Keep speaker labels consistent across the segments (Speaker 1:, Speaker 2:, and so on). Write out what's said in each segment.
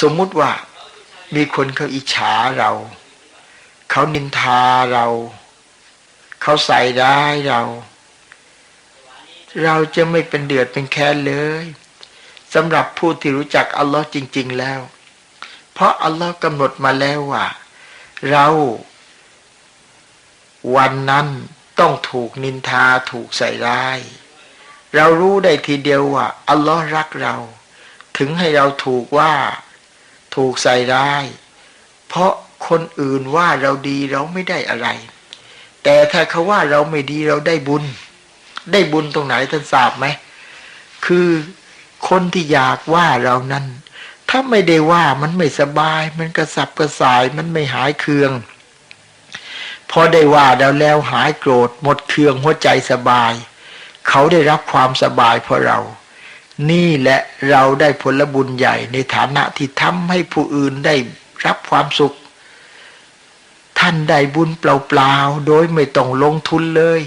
Speaker 1: สมมุติว่ามีคนเขาอิจฉาเรา เขานินทาเรา เขาใส่ร้ายเรา เราจะไม่เป็นเดือดเป็นแค้นเลยสำหรับผู้ที่รู้จักอัลลอฮ์จริง ๆ แล้ว เพราะอัลลอฮ์กำหนดมาแล้วว่า เรา วันนั้นต้องถูกนินทาถูกใส่ร้าย เรารู้ได้ทีเดียวว่าอัลลอฮ์รักเรา ถึงให้เราถูกว่า ถูกใส่ร้าย เพราะคนอื่นว่าเราดีเราไม่ได้อะไร แต่ถ้าเขาว่าเราไม่ดีเราได้บุญ ได้บุญตรงไหนท่านทราบไหม คือคนที่อยากว่าเรานั้น ถ้าไม่ได้ว่ามันไม่สบาย มันกระสับกระส่ายมันไม่หายเคือง พอได้ว่าเราแล้วหายโกรธ หมดเคืองหัวใจสบาย เขาได้รับความสบายเพราะเรา นี่แหละเราได้ผลบุญใหญ่ในฐานะที่ทำให้ผู้อื่นได้รับความสุข ท่านได้บุญเปล่าๆ โดยไม่ต้องลงทุนเลย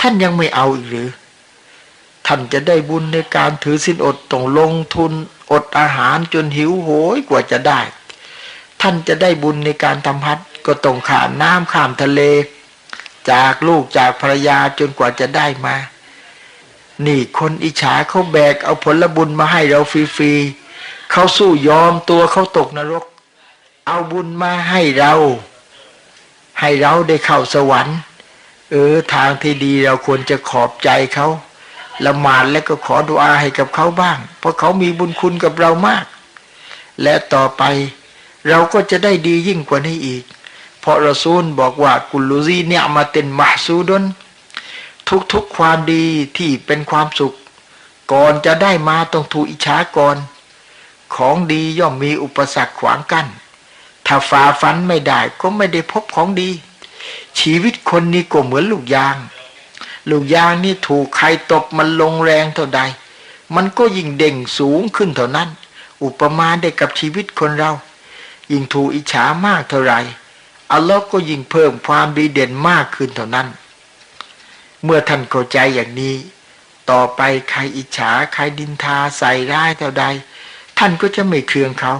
Speaker 1: ท่านยังไม่เอาอีกหรือ ท่านจะได้บุญในการถือสินอดต้องลงทุน อดอาหารจนหิวโหยกว่าจะได้ ท่านจะได้บุญในการทำฮัทก็ต้องข้ามน้ำข้ามทะเล จากลูกจากภรรยาจนกว่าจะได้มา นี่คนอิจฉาเขาแบกเอาผลบุญมาให้เราฟรีๆเขาสู้ยอมตัวเขาตกนรก เอาบุญมาให้เรา ให้เราได้เข้าสวรรค์ เออทางที่ดีเราควรจะขอบใจเขาละหมาดและก็ขอดุอาให้กับเขาบ้าง เพราะเขามีบุญคุณกับเรามาก และต่อไปเราก็จะได้ดียิ่งกว่านี้อีก เพราะรอซูลบอกว่ากุลูซีเนี่ยมาเต็นมหซูดน ทุกๆความดีที่เป็นความสุข ก่อนจะได้มาต้องถูกอิจฉาก่อน ของดีย่อมมีอุปสรรคขวางกัน้น ถ้าฝ่าฟันไม่ได้ก็ไม่ได้พบของดี ชีวิตคนนี้ก็เหมือนลูกยาง ลูกยางนี่ถูกใครตบมันลงแรงเท่าใด มันก็ยิ่งเด่งสูงขึ้นเท่านั้น อุปมาได้กับชีวิตคนเรา ยิ่งถูกอิจฉามากเท่าไรอัลลอฮ์ก็ยิ่งเพิ่มความดีเด่นมากขึ้นเท่านั้น เมื่อท่านเข้าใจอย่างนี้ ต่อไปใครอิจฉาใครดินทาใส่ร้ายเท่าใด ท่านก็จะไม่เคืองเขา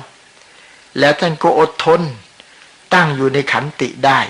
Speaker 1: แล้วท่านก็อดทน ตั้งอยู่ในขันติได้